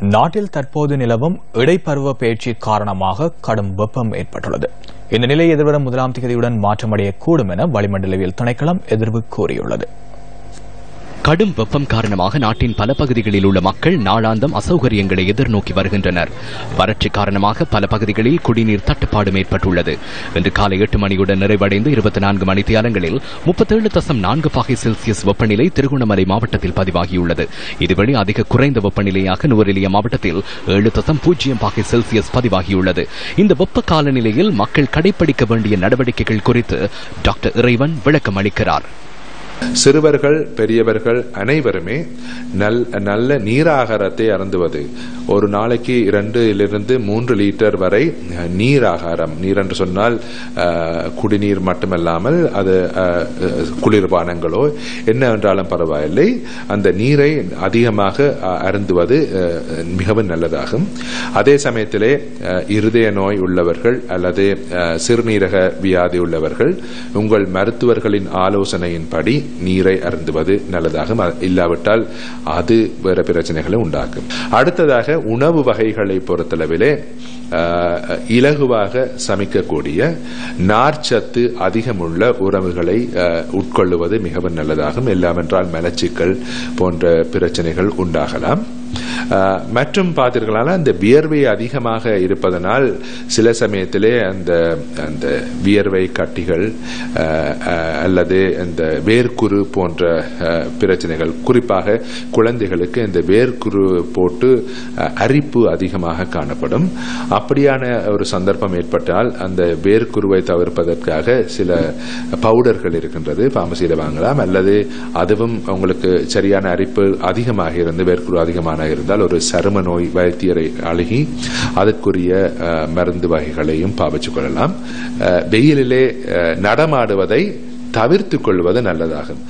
நாட்டில் தற்போது நிலவும் இடைப்பருவ பயிற்சி காரணமாக கடும் வெப்பம் ஏற்பட்டுள்ளது. இந்த நிலை எதிர்வரும் முதலாம் தேதியுடன் மாற்றமடையக்கூடும் என வளிமண்டலவியல் திணைக்களம் எதிர்வு கூறியுள்ளது. கடும் வெப்பம் காரணமாக நாட்டின் பல பகுதிகளில் உள்ள மக்கள் நாளாந்தம் அசௌகரியங்களை எதிர்நோக்கி வருகின்றனர். வறட்சி காரணமாக பல பகுதிகளில் குடிநீர் தட்டுப்பாடும் ஏற்பட்டுள்ளது இன்று காலை எட்டு மணியுடன் நிறைவடைந்த இருபத்தி நான்கு மணித்தியாலங்களில் முப்பத்தேழு தசம் நான்கு பாகை செல்சியஸ் வெப்பநிலை திருகோணமலை மாவட்டத்தில் பதிவாகியுள்ளது. இதுவழி அதிக குறைந்த வெப்பநிலையாக நுவரெலியா மாவட்டத்தில் ஏழு தசம் பூஜ்ஜியம் பாகை செல்சியஸ் பதிவாகியுள்ளது. இந்த வெப்ப காலநிலையில் மக்கள் கடைபிடிக்க வேண்டிய நடவடிக்கைகள் குறித்து டாக்டர் இறைவன் விளக்கம் அளிக்கிறார் சிறுவர்கள் பெரியவர்கள் அனைவருமே நல் நல்ல நீராகாரத்தை அருந்துவது. ஒரு நாளைக்கு இரண்டிலிருந்து மூன்று லிட்டர் வரை நீர் ஆகாரம் நீர் என்று சொன்னால் குடிநீர் மட்டுமல்லாமல் அது குளிர்பானங்களோ என்ன என்றாலும் பரவாயில்லை. அந்த நீரை அதிகமாக அருந்துவது மிகவும் நல்லதாகும். அதே சமயத்திலே இருதய நோய் உள்ளவர்கள் அல்லது சிறுநீரக வியாதி உள்ளவர்கள் உங்கள் மருத்துவர்களின் ஆலோசனையின்படி நீரை அருந்துவது நல்லதாகும் இல்லாவிட்டால் அது வேற பிரச்சனைகளை உண்டாக்கும். அடுத்ததாக உணவு வகைகளை பொறுத்தளவிலே இலகுவாக சமைக்கக்கூடிய நார்ச்சத்து அதிகமுள்ள உறவுகளை அஹ், உட்கொள்ளுவது மிகவும் நல்லதாகும். எல்லாமென்றால் மலச்சிக்கல் போன்ற பிரச்சனைகள் உண்டாகலாம். மற்றும் பார்த்தீர்களானால் அந்த வியர்வை அதிகமாக இருப்பதனால் சில சமயத்திலே அந்த அந்த வியர்வை கட்டிகள் அல்லது இந்த வேர்க்குரு போன்ற பிரச்சனைகள் குறிப்பாக குழந்தைகளுக்கு இந்த வேர்க்குரு போட்டு அரிப்பு அதிகமாக காணப்படும். அப்படியான ஒரு சந்தர்ப்பம் ஏற்பட்டால் அந்த வேர்க்குருவை தவிர்ப்பதற்காக சில பவுடர்கள் இருக்கின்றது பாமசியில் வாங்கலாம் அல்லது அதுவும் உங்களுக்கு சரியான அரிப்பு அதிகமாக இருந்து வேர்க்குரு அதிகமாக இருந்தால் ஒரு சரும நோய் வைத்தியரை அழுகி அதற்குரிய அஹ், மருந்து வகைகளையும் பாவிச்சு கொள்ளலாம். அஹ், வெயிலிலே அஹ், நடமாடுவதை தவிர்த்து கொள்வது நல்லதாகும்.